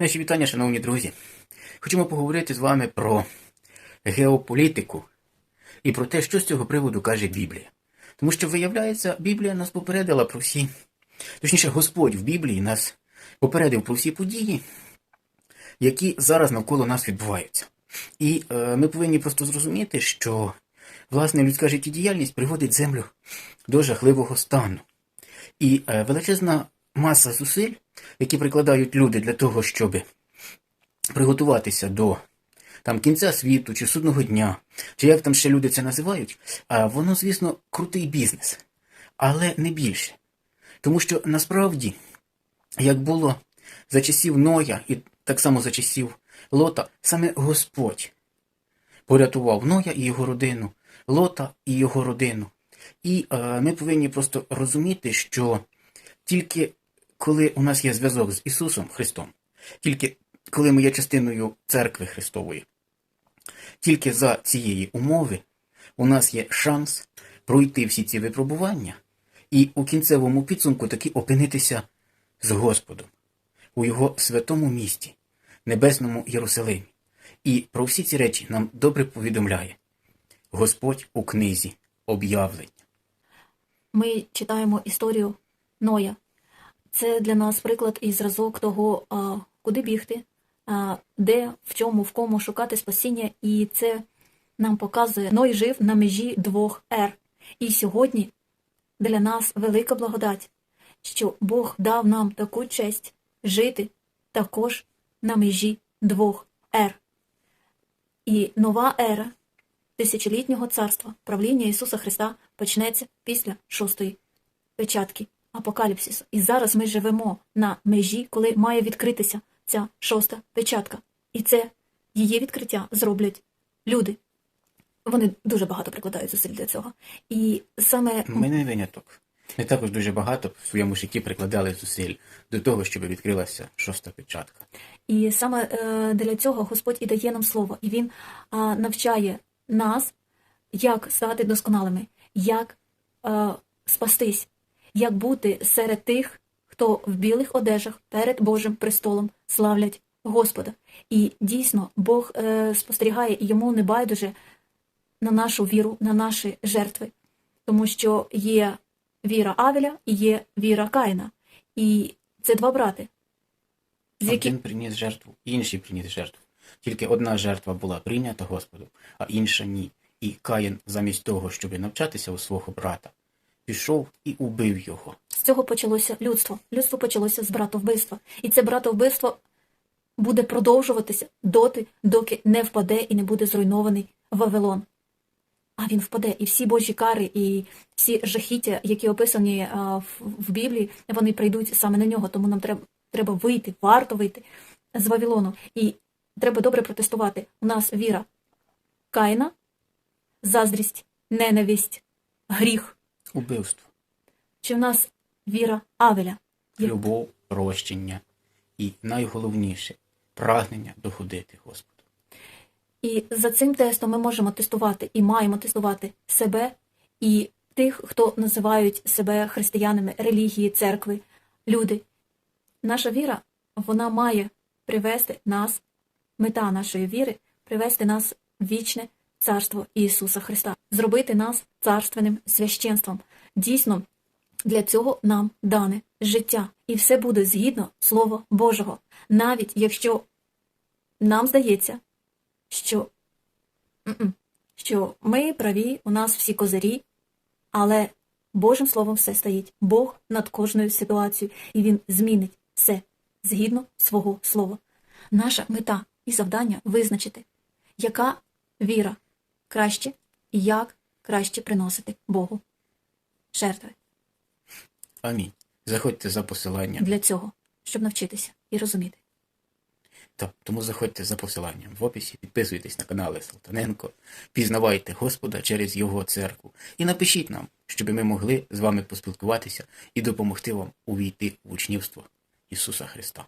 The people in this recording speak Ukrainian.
Наші вітання, шановні друзі. Хочемо поговорити з вами про геополітику і про те, що з цього приводу каже Біблія. Тому що, виявляється, Біблія нас попередила про всі, точніше, Господь в Біблії нас попередив про всі події, які зараз навколо нас відбуваються. І е, ми повинні просто зрозуміти, що власне людська життєдіяльність приводить землю до жахливого стану. І е, величезна маса зусиль, які прикладають люди для того, щоб приготуватися до там кінця світу чи судного дня, чи як там ще люди це називають, а воно, звісно, крутий бізнес, але не більше. Тому що насправді, як було за часів Ноя і так само за часів Лота, саме Господь порятував Ноя і його родину, Лота і його родину. І е, ми повинні просто розуміти, що тільки коли у нас є зв'язок з Ісусом Христом, тільки коли ми є частиною церкви Христової, тільки за цієї умови у нас є шанс пройти всі ці випробування і у кінцевому підсумку таки опинитися з Господом у Його святому місті, небесному Єрусалимі. І про всі ці речі нам добре повідомляє Господь у книзі об'явлень. Ми читаємо історію Ноя. Це для нас приклад і зразок того, куди бігти, де, в чому, в кому шукати спасіння. І це нам показує, Ной жив на межі двох ер. І сьогодні для нас велика благодать, що Бог дав нам таку честь жити також на межі двох ер. І нова ера тисячолітнього царства, правління Ісуса Христа почнеться після шостої печатки апокаліпсису. І зараз ми живемо на межі, коли має відкритися ця шоста печатка. І це її відкриття зроблять люди. Вони дуже багато прикладають зусиль для цього. І саме Ми не виняток. Ми також дуже багато в своєму житті прикладали зусиль до того, щоб відкрилася шоста печатка. І саме е, для цього Господь і дає нам слово, і Він навчає нас, як стати досконалими, як е, спастись, як бути серед тих, хто в білих одежах перед Божим престолом славлять Господа. І дійсно Бог е, спостерігає і йому не байдуже на нашу віру, на наші жертви, тому що є віра Авеля і є віра Каїна. І це два брати. З яких Один приніс жертву, інший приніс жертву. Тільки одна жертва була прийнята Господом, а інша ні. І Каїн, замість того, щоб навчатися у свого брата, пішов і убив його. З цього почалося людство. Людство почалося з братовбивства. І це братовбивство буде продовжуватися доти, доки не впаде і не буде зруйнований Вавилон. А він впаде, і всі Божі кари, і всі жахіття, які описані в, Біблії, вони прийдуть саме на нього. Тому нам треба, треба вийти, варто вийти з Вавилону. І треба добре протестувати. У нас віра Каїна, заздрість, ненависть, гріх. Убивство, Чи в нас віра Авеля? Є- любов, прощення і найголовніше прагнення доходити Господу. І за цим тестом ми можемо тестувати і маємо тестувати себе і тих, хто називають себе християнами релігії, церкви, люди. Наша віра, вона має привести нас, мета нашої віри привести нас в вічне царство Ісуса Христа, зробити нас царственним священством. Дійсно, для цього нам дане життя, і все буде згідно Слова Божого, навіть якщо нам здається, що, що ми праві, у нас всі козирі, але Божим Словом все стоїть. Бог над кожною ситуацією, і Він змінить все згідно свого слова. Наша мета і завдання визначити, яка віра краще і як краще приносити Богу жертви Амінь. Заходьте за посиланням. для цього, щоб навчитися і розуміти. Так, тому заходьте за посиланням в описі, підписуйтесь на канали Салтаненко, пізнавайте Господа через Його церкву і напишіть нам, щоб ми могли з вами поспілкуватися і допомогти вам увійти в учнівство Ісуса Христа.